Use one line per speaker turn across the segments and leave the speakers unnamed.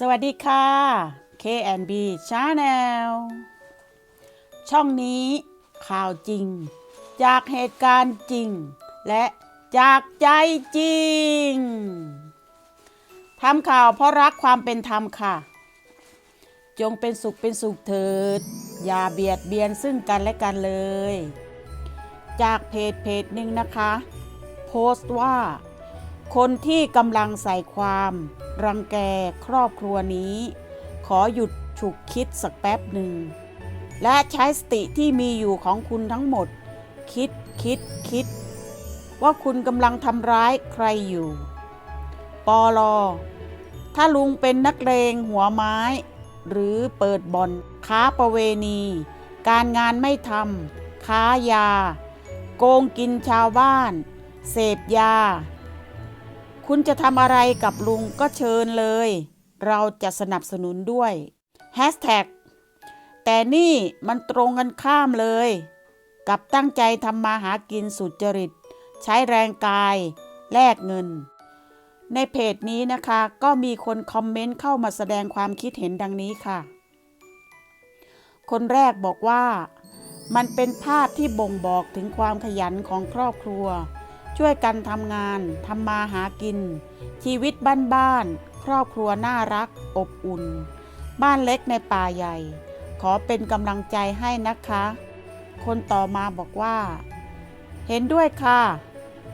สวัสดีค่ะ K&B Channel ช่องนี้ข่าวจริง จากเหตุการณ์จริง และจากใจจริงทำข่าวเพราะรักความเป็นธรรมค่ะ จงเป็นสุขเป็นสุขเถิด อย่าเบียดเบียนซึ่งกันและกันเลย จากเพจเพจหนึ่งนะคะ โพสต์ว่า คนที่กำลังใส่ความ รังแกครอบครัวนี้ ขอหยุดฉุกคิดสักแป๊บหนึ่ง และใช้สติที่มีอยู่ของคุณทั้งหมด คิดคิดคิด ว่าคุณกำลังทำร้ายใครอยู่ ปอลอ ถ้าลุงเป็นนักเลงหัวไม้ หรือเปิดบ่อนค้าประเวณี การงานไม่ทำค้ายา โกงกินชาวบ้าน เสพยา คุณจะทำอะไรกับลุงก็เชิญเลย เราจะสนับสนุนด้วยแฮชแท็กแต่นี่มันตรงกันข้ามเลย กับตั้งใจทำมาหากินสุจริต ใช้แรงกาย แลกเงิน ในเพจนี้นะคะก็มีคนคอมเมนต์เข้ามาแสดงความคิดเห็นดังนี้ค่ะ คนแรกบอกว่า มันเป็นภาพที่บ่งบอกถึงความขยันของครอบครัว ช่วยกันทำงานทำมาหากิน ชีวิตบ้านๆครอบครัวน่ารัก อบอุ่น บ้านเล็กในป่าใหญ่ ขอเป็นกำลังใจให้นะคะ คนต่อมาบอกว่า เห็นด้วยค่ะ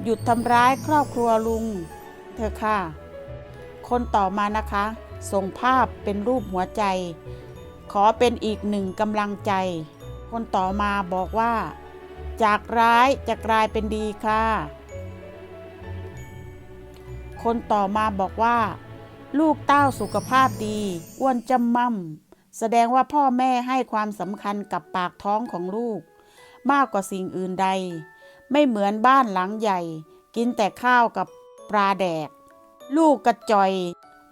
หยุดทำร้ายครอบครัวลุง เธอค่ะ คนต่อมานะคะ ส่งภาพเป็นรูปหัวใจ ขอเป็นอีกหนึ่งกำลังใจ คนต่อมาบอกว่าจากร้ายจะกลายเป็นดีค่ะ คนต่อมาบอกว่า ลูกเต้าสุขภาพดีอ้วนจำมั่มแสดงว่าพ่อแม่ให้ความสำคัญกับปากท้องของลูก มากกว่าสิ่งอื่นใด ไม่เหมือนบ้านหลังใหญ่ กินแต่ข้าวกับปลาแดก ลูกกระจอย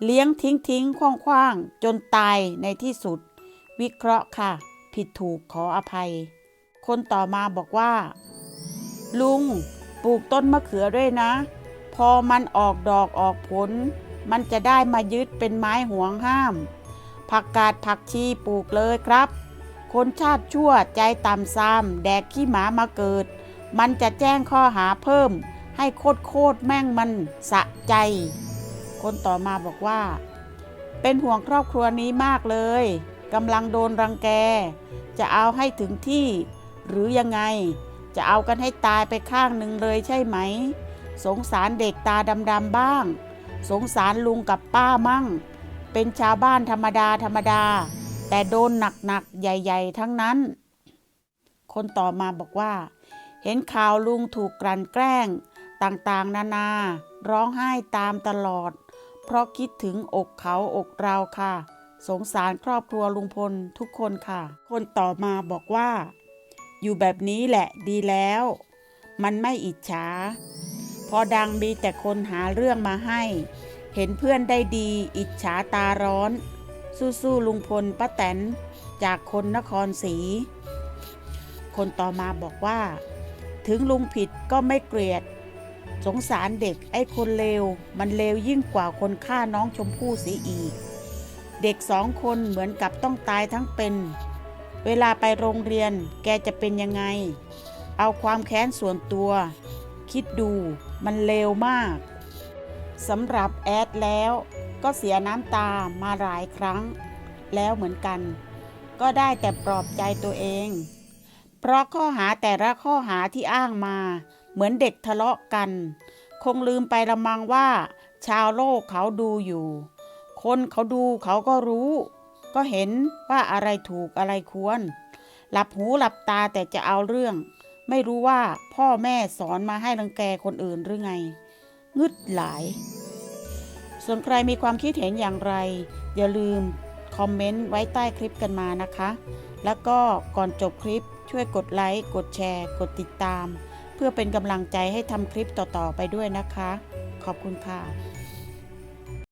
เลี้ยงทิ้งทิ้งคว้างควงๆ จนตายในที่สุด วิเคราะห์ค่ะ ผิดถูกขออภัย คนต่อมาบอกว่า ลุงปลูกต้นมะเขือด้วยนะ อมันออกดอกออกผล มันจะได้มายึดเป็นไม้ห่วงห้าม ผักกาดผักชีปลูกเลยครับ คนชาติชั่วใจต่ำซามแดกขี้หมามาเกิด มันจะแจ้งข้อหาเพิ่ม ให้โคตรโคตรแม่งมันสะใจ คนต่อมาบอกว่า เป็นห่วงครอบครัวนี้มากเลยกำลังโดนรังแก จะเอาให้ถึงที่ หรือยังไง จะเอากันให้ตายไปข้างหนึ่งเลยใช่ไหม สงสารเด็กตาดำๆบ้าง สงสารลุงกับป้ามั่ง เป็นชาวบ้านธรรมดาธรรมดา แต่โดนหนักๆ ใหญ่ๆ ทั้งนั้น คนต่อมาบอกว่า เห็นข่าวลุงถูกกลั่นแกล้ง ต่างๆ นานา ร้องไห้ตามตลอด เพราะคิดถึงอกเขาอกเราค่ะ สงสารครอบครัวลุงพลทุกคนค่ะ คนต่อมาบอกว่า อยู่แบบนี้แหละดีแล้ว มันไม่อิจฉา พอดังมีแต่คนหาเรื่องมาให้ เห็นเพื่อนได้ดีอิจฉาตาร้อน สู้ๆลุงพลป้าแตนจากคนนครศรีคนต่อมาบอกว่า ถึงลุงผิดก็ไม่เกลียด สงสารเด็กไอ้คนเลว มันเลวยิ่งกว่าคนฆ่าน้องชมพู่เสียอีก เด็กสองคนเหมือนกับต้องตายทั้งเป็น เวลาไปโรงเรียนแกจะเป็นยังไง เอาความแค้นส่วนตัว คิดดูมันเลวมากสำหรับแอดแล้วก็เสียน้ำตามาหลายครั้ง แล้วเหมือนกัน ก็ได้แต่ปลอบใจตัวเอง เพราะข้อหาแต่ละข้อหาที่อ้างมา เหมือนเด็กทะเลาะกัน คงลืมไปละมังว่า ชาวโลกเขาดูอยู่ คนเขาดูเขาก็รู้ ก็เห็นว่าอะไรถูกอะไรควร หลับหูหลับตาแต่จะเอาเรื่อง ไม่รู้ว่าพ่อแม่สอนมาให้รังแกคนอื่นหรือไง งึดหลาย ส่วนใครมีความคิดเห็นอย่างไร อย่าลืมคอมเมนต์ไว้ใต้คลิปกันมานะคะ แล้วก็ก่อนจบคลิปช่วยกดไลค์ กดแชร์ กดติดตาม เพื่อเป็นกำลังใจให้ทำคลิปต่อๆไปด้วยนะคะ ขอบคุณค่ะ